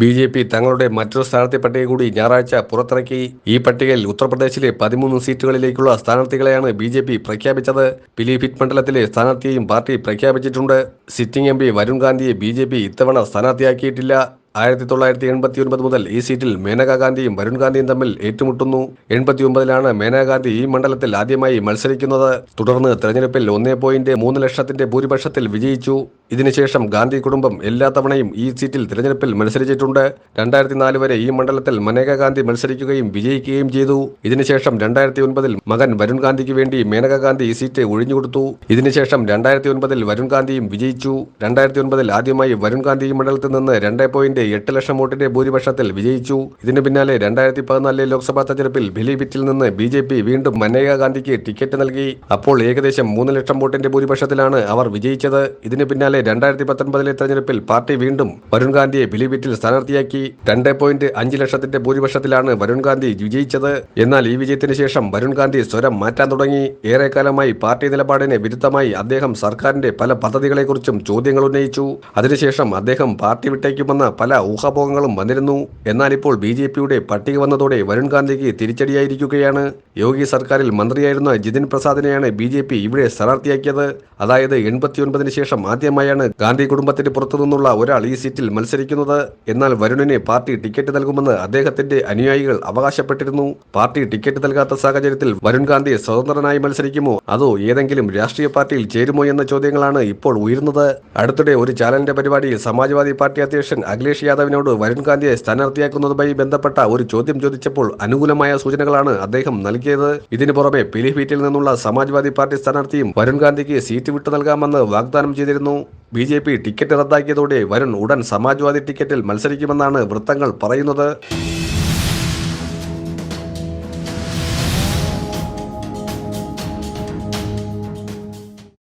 B J P തങ്ങളുടെ മറ്റൊരു സ്ഥാനാർത്ഥി പട്ടിക കൂടി ഞായറാഴ്ച പുറത്തിറക്കി. ഈ പട്ടികയിൽ ഉത്തർപ്രദേശിലെ പതിമൂന്ന് സീറ്റുകളിലേക്കുള്ള സ്ഥാനാർത്ഥികളെയാണ് ബി ജെ പി പ്രഖ്യാപിച്ചത്. പിലിഭിറ്റ് മണ്ഡലത്തിലെ സ്ഥാനാർത്ഥിയെയും പാർട്ടി പ്രഖ്യാപിച്ചിട്ടുണ്ട്. സിറ്റിംഗ് എം പി വരുൺ ഗാന്ധിയെ ബി ജെ പി ഇത്തവണ സ്ഥാനാർത്ഥിയാക്കിയിട്ടില്ല. ആയിരത്തി തൊള്ളായിരത്തി എൺപത്തി ഒൻപത് മുതൽ ഈ സീറ്റിൽ മേനകാ ഗാന്ധിയും വരുൺ ഗാന്ധിയും തമ്മിൽ ഏറ്റുമുട്ടുന്നു. എൺപത്തി ഒമ്പതിലാണ് മേനകാ ഗാന്ധി ഈ മണ്ഡലത്തിൽ ആദ്യമായി മത്സരിക്കുന്നത്. തുടർന്ന് തെരഞ്ഞെടുപ്പിൽ ഒന്നേ പോയിന്റ് മൂന്ന് ലക്ഷത്തിന്റെ ഭൂരിപക്ഷത്തിൽ വിജയിച്ചു. ഇതിനുശേഷം ഗാന്ധി കുടുംബം എല്ലാ തവണയും ഈ സീറ്റിൽ തിരഞ്ഞെടുപ്പിൽ മത്സരിച്ചിട്ടുണ്ട്. രണ്ടായിരത്തി നാല് വരെ ഈ മണ്ഡലത്തിൽ മനേക ഗാന്ധി മത്സരിക്കുകയും വിജയിക്കുകയും ചെയ്തു. ഇതിനുശേഷം രണ്ടായിരത്തി ഒൻപതിൽ മകൻ വരുൺ ഗാന്ധിക്ക് വേണ്ടി മേനക ഗാന്ധി ഈ സീറ്റ് ഒഴിഞ്ഞുകൊടുത്തു. ഇതിനുശേഷം രണ്ടായിരത്തി ഒൻപതിൽ വരുൺ ഗാന്ധിയും വിജയിച്ചു. രണ്ടായിരത്തി ഒൻപതിൽ ആദ്യമായി വരുൺ ഗാന്ധി ഈ മണ്ഡലത്തിൽ നിന്ന് രണ്ട് പോയിന്റ് എട്ട് ലക്ഷം വോട്ടിന്റെ ഭൂരിപക്ഷത്തിൽ വിജയിച്ചു. ഇതിനു പിന്നാലെ രണ്ടായിരത്തി പതിനാലിലെ ലോക്സഭാ തെരഞ്ഞെടുപ്പിൽ ഭിലിബിറ്റിൽ നിന്ന് ബി ജെ പി വീണ്ടും മനേക ഗാന്ധിക്ക് ടിക്കറ്റ് നൽകി. അപ്പോൾ ഏകദേശം മൂന്ന് ലക്ഷം വോട്ടിന്റെ ഭൂരിപക്ഷത്തിലാണ് അവർ വിജയിച്ചത്. ഇതിനു പിന്നാലെ രണ്ടായിരത്തി പത്തൊൻപതിലെ തെരഞ്ഞെടുപ്പിൽ പാർട്ടി വീണ്ടും വരുൺ ഗാന്ധിയെ ബിലിഭിറ്റിൽ സ്ഥാനാർത്ഥിയാക്കി രണ്ട് പോയിന്റ് അഞ്ച് ലക്ഷത്തിന്റെ ഭൂരിപക്ഷത്തിലാണ് വരുൺ ഗാന്ധി വിജയിച്ചത്. എന്നാൽ ഈ വിജയത്തിന് ശേഷം വരുൺ ഗാന്ധി സ്വരം മാറ്റാൻ തുടങ്ങി. ഏറെക്കാലമായി പാർട്ടി നിലപാടിന് വിരുദ്ധമായി അദ്ദേഹം സർക്കാരിന്റെ പല പദ്ധതികളെക്കുറിച്ചും ചോദ്യങ്ങൾ ഉന്നയിച്ചു. അതിനുശേഷം അദ്ദേഹം പാർട്ടി വിട്ടേക്കുമെന്ന പല ഊഹാപോഹങ്ങളും വന്നിരുന്നു. എന്നാൽ ഇപ്പോൾ ബി ജെ പിയുടെ പട്ടിക വന്നതോടെ വരുൺ ഗാന്ധിക്ക് തിരിച്ചടിയായിരിക്കുകയാണ്. യോഗി സർക്കാരിൽ മന്ത്രിയായിരുന്ന ജിതിൻ പ്രസാദിനെയാണ് ബി ഇവിടെ സ്ഥാനാർത്ഥിയാക്കിയത്. അതായത് എൺപത്തിയൊൻപതിന് ശേഷം ആദ്യമായാണ് ഗാന്ധി കുടുംബത്തിന് പുറത്തുനിന്നുള്ള ഒരാൾ ഈ സീറ്റിൽ മത്സരിക്കുന്നത്. എന്നാൽ വരുണിന് പാർട്ടി ടിക്കറ്റ് നൽകുമെന്ന് അദ്ദേഹത്തിന്റെ അനുയായികൾ അവകാശപ്പെട്ടിരുന്നു. പാർട്ടി ടിക്കറ്റ് നൽകാത്ത സാഹചര്യത്തിൽ വരുൺ ഗാന്ധി സ്വതന്ത്രനായി മത്സരിക്കുമോ? അതോ ഏതെങ്കിലും രാഷ്ട്രീയ പാർട്ടിയിൽ ചേരുമോ എന്ന ചോദ്യങ്ങളാണ് ഇപ്പോൾ ഉയരുന്നത്. അടുത്തിടെ ഒരു ചാനലിന്റെ പരിപാടിയിൽ സമാജ്വാദി പാർട്ടി അധ്യക്ഷൻ അഖിലേഷ് യാദവിനോട് വരുൺ ഗാന്ധിയെ സ്ഥാനാർത്ഥിയാക്കുന്നതുമായി ബന്ധപ്പെട്ട ഒരു ചോദ്യം ചോദിച്ചപ്പോൾ അനുകൂലമായ സൂചനകളാണ് അദ്ദേഹം നൽകിയത്. ഇതിനു പുറമെ നിന്നുള്ള സമാജ്വാദി പാർട്ടി സ്ഥാനാർത്ഥിയും വരുൺ ഗാന്ധിക്ക് സീറ്റ് വിട്ടു നൽകാമെന്ന് വാഗ്ദാനം ചെയ്തിരുന്നു. ബി ജെ പി ടിക്കറ്റ് റദ്ദാക്കിയതോടെ വരുൺ ഉടൻ സമാജ്വാദി ടിക്കറ്റിൽ മത്സരിക്കുമെന്നാണ് വൃത്തങ്ങൾ പറയുന്നത്.